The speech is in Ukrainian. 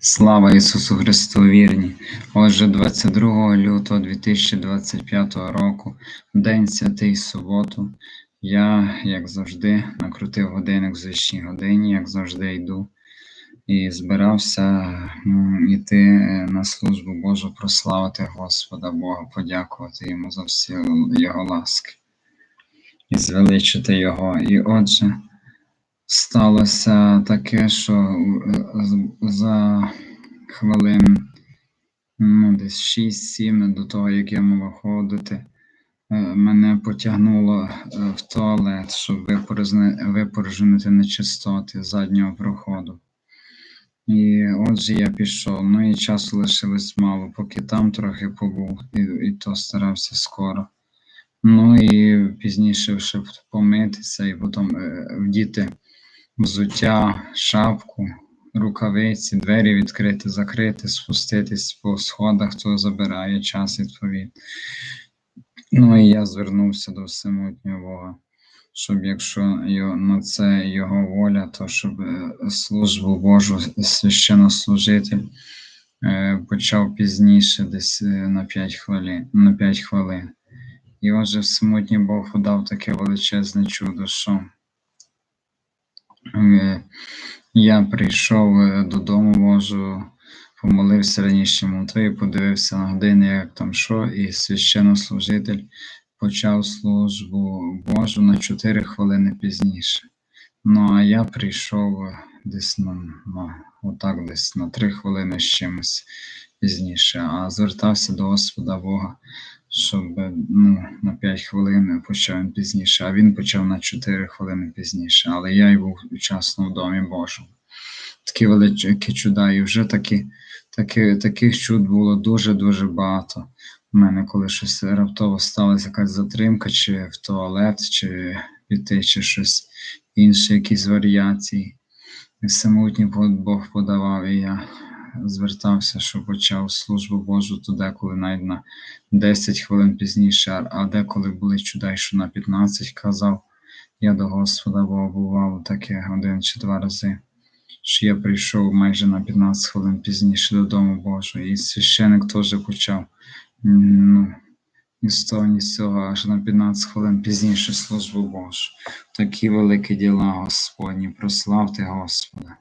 Слава Ісусу Христу вірні! Отже, 22 лютого 2025 року, День Святий Суботу, я, як завжди, накрутив годинник в звичній годині, як завжди йду, і збирався йти е, на службу Божу, прославити Господа Бога, подякувати Йому за всі Його ласки і звеличити Його. І отже, сталося таке, що е, за хвилин ну, десь 6-7 до того, як я мав виходити, е, мене потягнуло е, в туалет, щоб випорожнити нечистоти заднього проходу. І отже, я пішов. Ну і часу лишилось мало, поки там трохи побув, і, і то старався скоро. Ну і пізніше ще помитися, і потім вдіти взуття, шапку, рукавиці, двері відкрити, закрити, спуститись по сходах, хто забирає час відповідь. Ну і я звернувся до всемогутнього Бога, щоб якщо на це його воля, то щоб е, службу Божу священнослужитель е, почав пізніше, десь е, на 5 хвилин. На 5 хвилин. І отже, всемогутній Бог подав таке величезне чудо, що я прийшов е, додому, можу, помолився раніше молитви, подивився на години, як там що, і священнослужитель почав службу Божу на 4 хвилини пізніше. Ну, а я прийшов е, десь на, на отак, десь на 3 хвилини з чимось пізніше, а звертався до Господа Бога, щоб ну, на 5 хвилин почав він пізніше, а він почав на 4 хвилини пізніше. Але я й був вчасно в домі Божому. Такі великі чуда, і вже такі, такі, таких чуд було дуже-дуже багато. У мене, коли щось раптово сталася якась затримка, чи в туалет, чи піти, чи щось інше, якісь варіації. І всемогутній Бог подавав, і я звертався, що почав службу Божу то деколи навіть на 10 хвилин пізніше, а- деколи були чуда, що на 15 казав. Я до Господа Бога бував таке один чи два рази, що я прийшов майже на 15 хвилин пізніше додому Божого, і священик теж почав ну, ні з того, ні з цього, аж на 15 хвилин пізніше службу Божу. Такі великі діла Господні, прославте Господа.